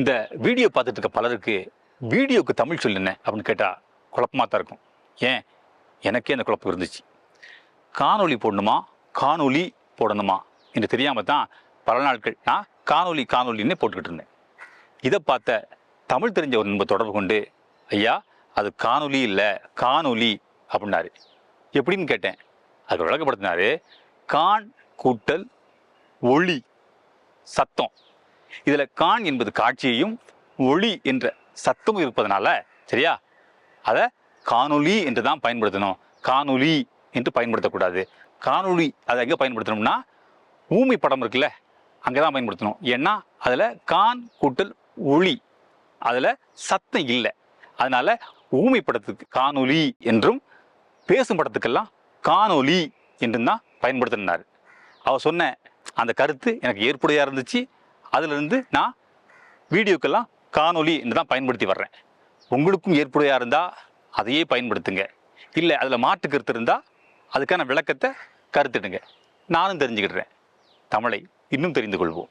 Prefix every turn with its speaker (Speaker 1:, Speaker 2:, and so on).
Speaker 1: இந்த வீடியோ பார்த்துட்டு இருக்க பலருக்கு வீடியோக்கு தமிழ் சொல்லுங்க அப்படின்னு கேட்டால் குழப்பமாக தான் இருக்கும். ஏன்? எனக்கே அந்த குழப்பம் இருந்துச்சு. காணொலி போடணுமா? காணொலி போடணுமா? என்று தெரியாமல் தான் பல நாட்கள் நான் காணொலி காணொலின்னு போட்டுக்கிட்டு இருந்தேன். இதை பார்த்த தமிழ் தெரிஞ்ச ஒரு நண்பர் தொடர்பு கொண்டு ஐயா அது காணொலி இல்லை காணொலி அப்படின்னாரு. எப்படின்னு கேட்டேன். அது விளக்கப்படுத்தினாரு கான் கூட்டல் ஒளி சத்தம். இதில் கான் என்பது காட்சியையும் ஒளி என்ற சத்தமும் இருப்பதனால சரியா? அதை காணொலி என்று தான் பயன்படுத்தணும். காணொலி என்று பயன்படுத்தக்கூடாது. காணொலி அதை எங்கே பயன்படுத்தணும்னா ஊமி படம் இருக்குல்ல அங்கே தான் பயன்படுத்தணும். ஏன்னா அதில் கான் கூட்டல் ஒளி அதில் சத்தம் இல்லை. அதனால் ஊமை படத்துக்கு காணொலி என்றும் பேசும் படத்துக்கெல்லாம் காணொலி என்றும் தான் பயன்படுத்தினார். அவர் சொன்ன அந்த கருத்து எனக்கு ஏற்புடையாக இருந்துச்சு. அதிலிருந்து நான் வீடியோக்கெல்லாம் காணொளி என்று தான் பயன்படுத்தி வர்றேன். உங்களுக்கும் ஏற்புடையாக இருந்தால் அதையே பயன்படுத்துங்க. இல்லை அதில் மாற்று கருத்து இருந்தால் அதுக்கான விளக்கத்தை கருத்துடுங்க. நானும் தெரிஞ்சுக்கிடுறேன். தமிழை இன்னும் தெரிந்து கொள்வோம்.